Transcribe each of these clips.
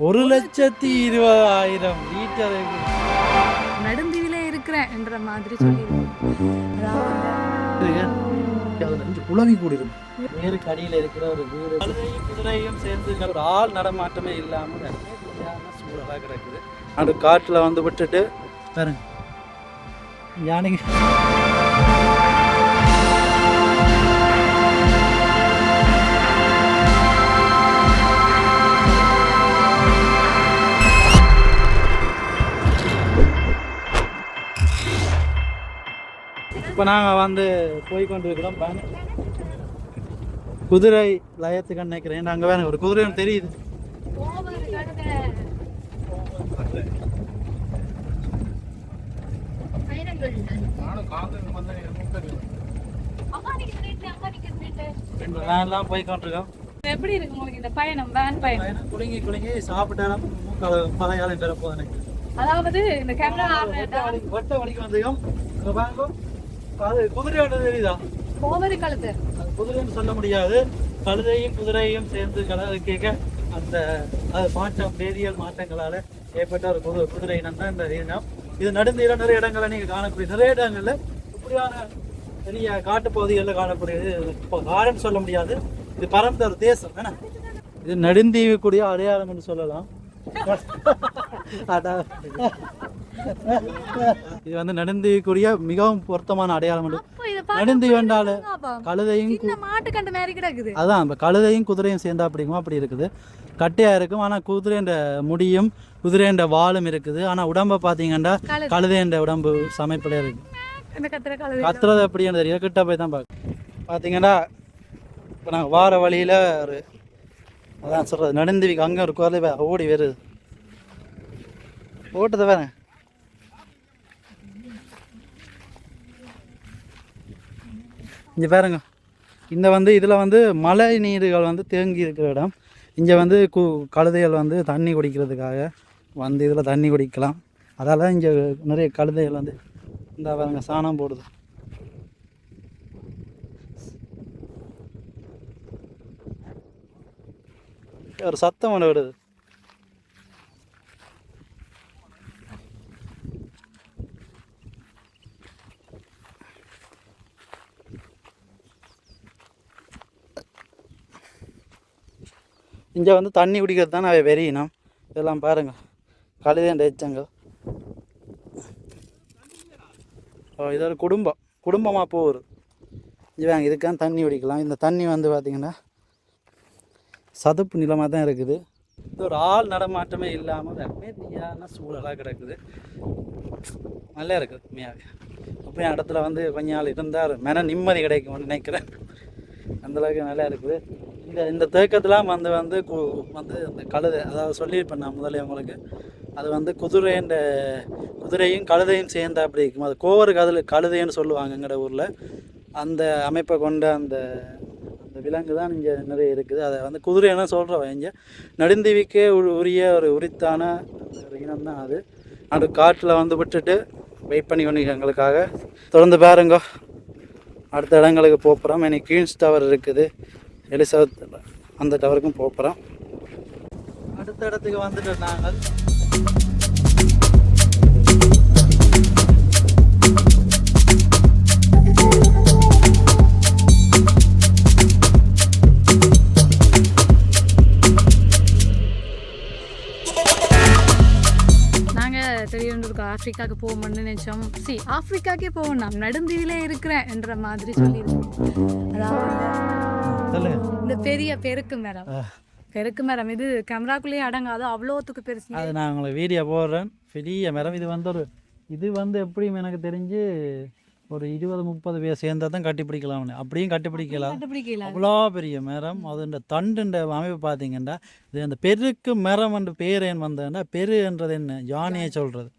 ஒரு லட்சத்தி இருபதாயிரம் லிட்டர் நடுந்தீவிலே இருக்கிறேன் என்ற மாதிரி சொல்லியிருக்கேன் அதாவது அஞ்சு குளவி கூடி இருக்கும் வேருக்கு அடியில் இருக்கிற ஒரு வீடு. குதிரையும் சேர்ந்து ஒரு ஆள் நடமாட்டமே இல்லாமல் சூழலாக கிடக்குது. அந்த காட்டில் வந்து விட்டுட்டு பாருங்க. யானைக்கு இப்போ நாங்கள் வந்து போய் கொண்டு இருக்கிறோம் பாருங்க. குதிரை லயத்துக்கு நினைக்கிறேன். அங்கே வேணும் ஒரு குதிரை தெரியுது. வேன்லாம் போய் கொண்டிருக்கோம். எப்படி இருக்கு உங்களுக்கு இந்த பயணம் வேன் பயணம்? குலுங்கி குலுங்கி சாப்பிட்டாலும் பழையாலும் பெற போதும் அதாவது இந்த கேமரா வெட்ட வலிக்கு வெட்ட வலிக்கு வந்துக்கும் இங்க பாருங்க அது குதிரை ஒன்று தெரியுதா? கோவரி கழுத்து. குதிரைன்னு சொல்ல முடியாது. கழுதையும் குதிரையும் சேர்ந்து கலந்து கேட்க அந்த அது மாற்றம் வேதியியல் மாற்றங்களால ஏற்பட்ட ஒரு குதிரை குதிரை இனம் தான் இந்த இனம். இது நடுந்தீர நிறைய இடங்களை நீங்க காணக்கூடிய நிறைய இடங்கள்ல இப்படியான பெரிய காட்டுப்பகுதிகளில் காணக்கூடியது. இப்போ காடுன்னு சொல்ல முடியாது. இது பரந்த ஒரு தேசம் என்ன? இது நடுந்தீவுக்குரிய அடையாளம் என்று சொல்லலாம். அதான். இது வந்து நடுந்தீவுக்குரிய மிகவும் பொருத்தமான அடையாளம் என்றால் பாப்பா கழுதையும் அதான் இப்போ கழுதையும் குதிரையும் சேர்ந்தா அப்படிங்குமா அப்படி இருக்குது. கட்டையாக இருக்கும் ஆனால் குதிரைன்ற முடியும் குதிரைன்ற வாலும் இருக்குது. ஆனால் உடம்பை பார்த்தீங்கன்னா கழுதை. கழுதைன்ற உடம்பு சமைப்பில் இருக்கு. கத்துறது எப்படின்னு தெரியும் கிட்ட போய் தான் பார்க்க. பார்த்தீங்கன்னா இப்போ நாங்கள் வார வழியில் ஒரு அதான் சொல்கிறது நடுந்துவிக்கு அங்கே ஒரு குரலை ஓடி வருது. ஓட்டுதை வேற. இங்கே பாருங்க. இந்த வந்து இதில் வந்து மழை நீர்கள் வந்து தேங்கி இருக்கிற இடம். இங்கே வந்து கு கழுதைகள் வந்து தண்ணி குடிக்கிறதுக்காக வந்து இதில் தண்ணி குடிக்கலாம். அதால் இங்கே நிறைய கழுதைகள் வந்து இந்த பாருங்க சாணம் போடுது. ஒரு சத்தம் ஒன்று விடுது இங்கே வந்து தண்ணி குடிக்கிறது தான் நான் வெறியினம் இதெல்லாம் பாருங்கள் கழுதைன்ற எச்சங்கள் ஓ இது ஒரு குடும்பம். குடும்பமாக போகுது. இங்கே இதுக்கான தண்ணி குடிக்கலாம். இந்த தண்ணி வந்து பார்த்திங்கன்னா சதுப்பு நிலமாக தான் இருக்குது. இது ஒரு ஆள் நடமாட்டமே இல்லாமல் அமைதியான சூழலாக கிடக்குது. நல்லா இருக்குது உண்மையாக அப்படியே இடத்துல வந்து கொஞ்ச நாள் இருந்தால் மன நிம்மதி கிடைக்கும்னு நினைக்கிறேன். அந்தளவுக்கு நல்லா இருக்குது. இந்த இந்த தேக்கத்தெலாம் வந்து வந்து கு வந்து இந்த கழுதை அதாவது சொல்லியிருப்பேன் நான் முதல்ல உங்களுக்கு. அது வந்து குதிரைன்ற குதிரையும் கழுதையும் சேர்ந்து அப்படி இருக்கும். அது கோவர் கதில் கழுதைன்னு சொல்லுவாங்க எங்கட ஊரில். அந்த அமைப்பை கொண்ட அந்த அந்த விலங்கு தான் இங்கே நிறைய இருக்குது. அதை வந்து குதிரைன்னு சொல்கிறவன் இங்கே. நடுந்தீவிக்கே உரிய ஒரு உரித்தான ஒரு இனம் தான் அது. அது காட்டில் வந்து விட்டுட்டு வெயிட் பண்ணி கொண்டு எங்களுக்காக தொடர்ந்து பாருங்க. அடுத்த இடங்களுக்கு போகிறோம் எனக்கு குயின்ஸ் டவர் இருக்குது. எலிசபெத் அந்த டவருக்கும் போகிறோம் அடுத்த இடத்துக்கு வந்துட்டு நாங்கள். நாங்க தெரியவங்களுக்கு ஆப்பிரிக்காவுக்கு போகணும்னு நினைச்சோம். சி ஆப்பிரிக்காக்கே போகணும் நடுந்தீவிலே இருக்கிறேன் என்ற மாதிரி சொல்லியிருக்கோம். அதாவது சொல்லுங்க இந்த பெரிய பெருக்கு மரம். ஆ. பெருக்கு மரம். இது கேமராக்குள்ளேயே அடங்காது. அவ்வளோத்துக்கு பெருசு. அது நான் உங்களுக்கு வீடியோ போடுறேன். பெரிய மரம். இது வந்து ஒரு இது வந்து எப்படியும் எனக்கு தெரிஞ்சு ஒரு இருபது முப்பது பேர் சேர்ந்தா தான் கட்டி பிடிக்கலாம்னு அப்படியும் கட்டி பிடிக்கலாம் கண்டுபிடிக்கல அவ்வளோ பெரிய மரம். அதுண்ட தண்டுன்ற அமைப்பு பார்த்தீங்கன்னா இது அந்த பெருக்கு மரம் என்ற பேர் ஏன் வந்ததுன்னா பெரு என்றது என்ன? யானையை சொல்கிறது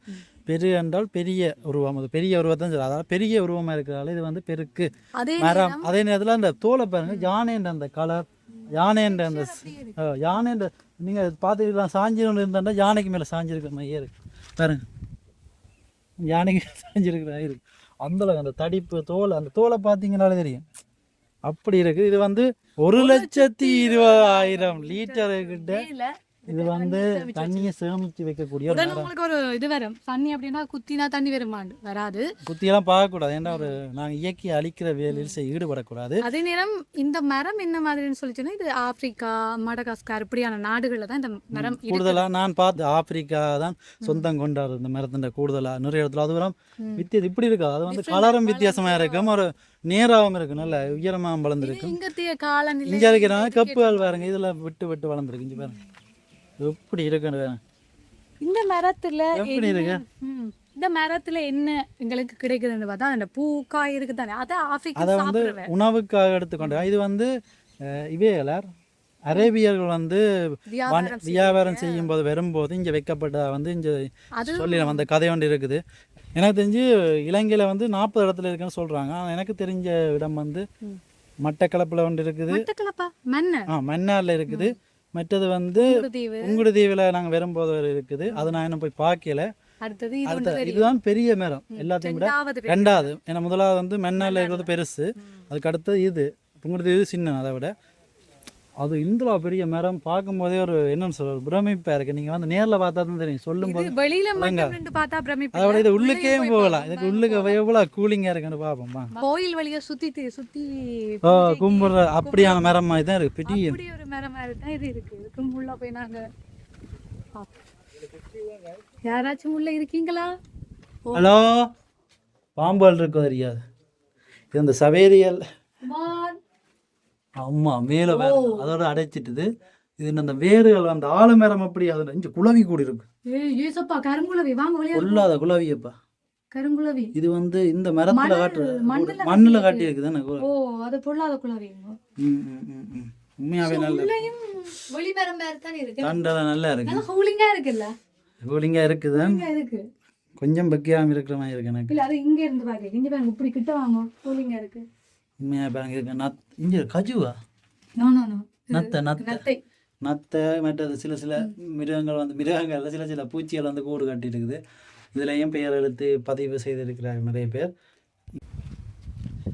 பெரு என்றால் பெரிய உருவம். அது பெரிய உருவத்தான் சொல்றது அதாவது பெரிய உருவமாக இருக்கிறதால இது வந்து பெருக்கு. மரம். அதே நேரத்தில் அந்த தோலை பாருங்க யானைன்ற அந்த கலர் யானைன்ற அந்த யானைன்ற நீங்கள் பார்த்துக்கலாம் சாஞ்சி ஒன்று இருந்தாண்டா யானைக்கு மேலே சாஞ்சிருக்கிற மாதிரியே இருக்கு. பாருங்க. யானைக்கு சாஞ்சிருக்கிற மாதிரி இருக்கு. அந்தளவுக்கு அந்த தடிப்பு தோல் அந்த தோலை பார்த்தீங்கனாலே தெரியும். அப்படி இருக்கு. இது வந்து ஒரு லட்சத்தி இருபதாயிரம் லிட்டரு கிட்ட இது வந்து தண்ணியை சேமிச்சு வைக்கக்கூடிய உடனே உங்களுக்கு ஒரு இது வரும். தண்ணி அப்படின்னா குத்தினா தண்ணி வருமாண்டு. வராது. குத்தியெல்லாம் பார்க்கக்கூடாது. ஏன்னா ஒரு நாங்கள் இயற்கையை அழிக்கிற வேலையில் செய் ஈடுபடக்கூடாது. அதே நேரம் இந்த மரம் என்ன மாதிரின்னு சொல்லிச்சுன்னா இது ஆப்பிரிக்கா மடகாஸ்கார் இப்படியான நாடுகளில் தான் இந்த மரம். கூடுதலாக நான் பார்த்து ஆப்பிரிக்கா தான் சொந்தம் கொண்டாடு இந்த மரத்தின் கூடுதலாக நிறைய இடத்துல அது வரும். வித்தியாசம் இப்படி இருக்கா? அது வந்து கலரும் வித்தியாசமா இருக்கும். ஒரு நேராகவும் இருக்கு நல்ல உயரமாக வளர்ந்துருக்கு இங்கத்திய காலநிலை இங்கே இருக்கிற கப்புகள் பாருங்க. இதில் விட்டு விட்டு வளர்ந்துருக்கு. இங்கே பாருங்க. எப்படி இருக்குன்னு. இந்த மரத்துல எப்படி இருக்கு. இந்த மரத்துல என்ன எங்களுக்கு கிடைக்குதுன்னு பார்த்தா அந்த பூ காய் இருக்கு தானே அதை ஆப்பிரிக்கா அதை வந்து உணவுக்காக எடுத்துக்கொண்டு இது வந்து அஹ், இவே எல்லார் அரேபியர்கள் வந்து வியாபாரம் செய்யும் போது வரும்போது இங்கே வைக்கப்பட்ட வந்து இங்கே சொல்லி அந்த கதை ஒன்று இருக்குது. எனக்கு தெரிஞ்சு இலங்கையில் வந்து நாற்பது இடத்துல இருக்குன்னு சொல்கிறாங்க ஆனால் எனக்கு தெரிஞ்ச இடம் வந்து. மட்டக்களப்பில் ஒன்று இருக்குது. மட்டக்களப்பா? மண்ணு ஆ மன்னாரில் இருக்குது. மற்றது வந்து தீவு உங்குடுதீவில் நாங்கள் வரும்போது இருக்குது. அதை நான் இன்னும் போய் பார்க்கல. அடுத்தது இதுதான் பெரிய மரம். எல்லாத்தையும் விட ரெண்டாவது ஏன்னா முதலாவது வந்து மென்னால இருக்கிறது பெருசு. அதுக்கு அடுத்தது இது. புங்குடுது இது சின்ன அதை விட. அது இந்தளா பெரிய மரம் பார்க்கும்போதே ஒரு என்னன்னு சொல்ற பிரமிப்பா இருக்கு. நீங்க வந்து நேர்ல பார்த்தா தான் தெரியும். சொல்லும் போது வெளியில நின்று பார்த்தா பிரமிப்பு அதை விட இது. உள்ளுக்கே போகலாம். இதுக்கு உள்ளுக்கு எவ்வளவு கூலிங்கா இருக்குன்னு பார்ப்போம்? வா. கோயில் வழியா சுத்தி சுத்தி ஓ கும்பிடுற அப்படியான மரம் மாதிரி தான் இருக்கு. பெரிய ஒரு மரம் மாதிரி தான் இது இருக்கு. இதுக்கும் உள்ள போய் நாங்க. யாராச்சும் உள்ள இருக்கீங்களா? ஹலோ? பாம்புகள் இருக்கோ தெரியாது. இது இந்த சவேரியல். வான். ஆமா மேல வேற அதோட அடைச்சிட்டுது. இது அந்த வேர்கள் அந்த ஆலமரம் அப்படி அது இஞ்சி குளவி கூடி இருக்கு. கருங்குளவி வாங்க கொல்லாத குளவியப்பா கருங்குளவி இது வந்து இந்த மரத்துல காட்டுற மண்ணுல காட்டி இருக்குதானே ஓ அது பொல்லாத குளவி. உண்மையாவே நல்ல வெளிமரம் மாதிரி தான் இருக்கு. தண்டலை நல்லா இருக்கு. கூலிங்கா இருக்குல்ல? கூலிங்கா இருக்குது? இருக்கு. கொஞ்சம் பக்கியாம இருக்கிற மாதிரி இருக்கு எனக்கு. இல்ல அது இங்க இருந்து பாக்க. இங்க பாருங்க இப்படி கிட்ட வாங்க. கூலிங்கா இருக்கு. உண்மையா பாருங்க நத் இங்க கஜுவா? நத்தை நத்தை. நத்தை. மற்றது சில சில மிருகங்கள் வந்து மிருகங்கள்ல சில சில பூச்சிகள் வந்து கூடு கட்டி இருக்குது இதுலயும் பெயர் எழுத்து பதிவு செய்திருக்கிறாங்க நிறைய பேர்?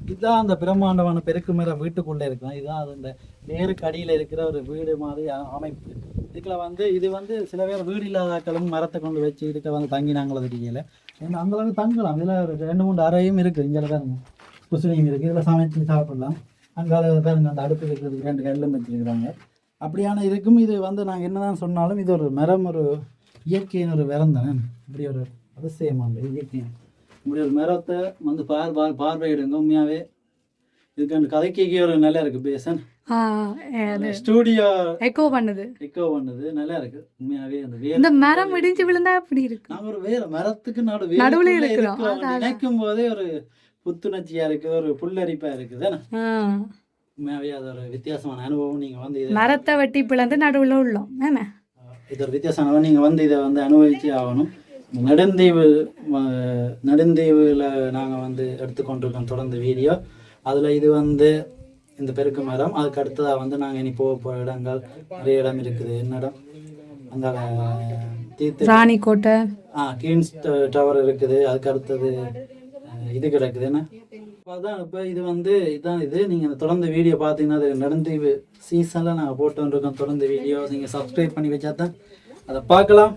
இதுதான் அந்த பிரம்மாண்டமான பெருக்கு மரம் வீட்டுக்குள்ளே இருக்கும் இதுதான் அது இந்த வேருக்கு அடியில் இருக்கிற ஒரு வீடு மாதிரி அமைப்பு. இதுக்குள்ள வந்து இது வந்து சில பேர் வீடு இல்லாதாக்களும் மரத்தை கொண்டு வச்சு இதுக்கு வந்து தங்கினாங்களோ தெரியல. ஏன்னா அந்த அளவுக்கு தங்கலாம். இதில் ரெண்டு மூணு அறையும் இருக்குது இங்கே பாருங்க. குசுனியும் இருக்குது இதில் சமைச்சு சாப்பிடலாம். அங்கால பாருங்க அந்த அடுப்பு இருக்கிறதுக்கு ரெண்டு கல்லும் வச்சிருக்கிறாங்க. அப்படியான இருக்கும். இது வந்து நாங்கள் என்னதான் சொன்னாலும் இது ஒரு மரம் ஒரு இயற்கையின் ஒரு தானே இப்படி ஒரு அதிசயமான இயற்கையின் இப்படி ஒரு மரத்தை வந்து பார் பார் பார்வையிடுங்க. உண்மையாகவே இதுக்கு அந்த கதைக்கு ஒரு நல்லா இருக்கு. பேசன் ஸ்டூடியோ எக்கோ பண்ணுது. எக்கோ பண்ணுது. நல்லா இருக்கு. உண்மையாவே அந்த வேர் இந்த மரம் இடிஞ்சு விழுந்தா அப்படி இருக்கு. நாங்க ஒரு வேற மரத்துக்கு நடு நடுவுல இருக்கிறோம். நினைக்கும் போதே ஒரு புத்துணர்ச்சியா இருக்கு ஒரு புல்லரிப்பா இருக்குது. உண்மையாவே அது ஒரு வித்தியாசமான அனுபவம். நீங்க வந்து மரத்தை வெட்டி பிளந்து நடுவுல உள்ளோம் இது ஒரு வித்தியாசமான. நீங்க வந்து இதை வந்து அனுபவிச்சு ஆகணும். நெடுந்தீவு நெடுந்தீவுல நாங்க வந்து எடுத்துக்கொண்டிருக்கோம் தொடர்ந்து வீடியோ. அதுல இது வந்து இந்த பெருக்கு மரம். அதுக்கு அடுத்ததாக வந்து நாங்க இனி போக போகிற இடங்கள். நிறைய இடம் இருக்குது. என்ன இடம்? அந்த தீர்த்து ராணிக்கோட்டை. ஆ கீன்ஸ் டவர் இருக்குது. அதுக்கு அடுத்தது இது கிடக்குது என்ன அதான் இப்போ இது வந்து இதுதான் இது. நீங்கள் தொடர்ந்து வீடியோ பார்த்தீங்கன்னா அது நடந்து சீசனில் நாங்கள் போட்டுருக்கோம் தொடர்ந்து வீடியோ நீங்கள் சப்ஸ்கிரைப் பண்ணி வச்சா தான் அதை பார்க்கலாம்.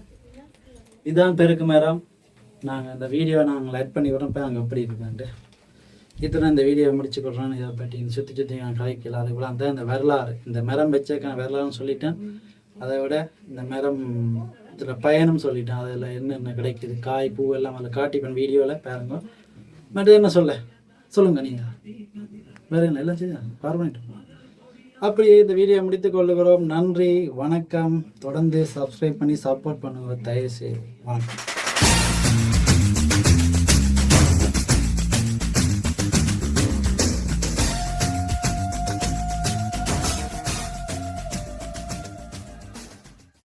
இதுதான் பெருக்கு மேரம். நாங்கள் இந்த வீடியோ நாங்கள் ஆட் பண்ணி விடுறோம். அங்கே எப்படி இருக்குன்ட்டு இத்தனை இந்த வீடியோ முடிச்சுக்கிறோம் இதை பற்றி சுற்றி சுற்றி நான் கலைக்கலாம் அது கூட அந்த இந்த வரலாறு. இந்த மரம் வச்சக்கான வரலாறுன்னு சொல்லிட்டேன். அதை விட இந்த மரம் இதில் பயணம் சொல்லிட்டேன். அதில் என்னென்ன கிடைக்குது? காய் பூ எல்லாம் அதில் காட்டிப்பேன் வீடியோவில் பாருங்கள் மற்ற என்ன சொல்ல? சொல்லுங்க நீங்கள் வேற என்ன? எல்லாம் சரி பார் அப்படியே இந்த வீடியோ முடித்துக் கொள்ளுகிறோம் நன்றி வணக்கம். தொடர்ந்து சப்ஸ்கிரைப் பண்ணி சப்போர்ட் பண்ணுங்க. தயவு செய்து வணக்கம்.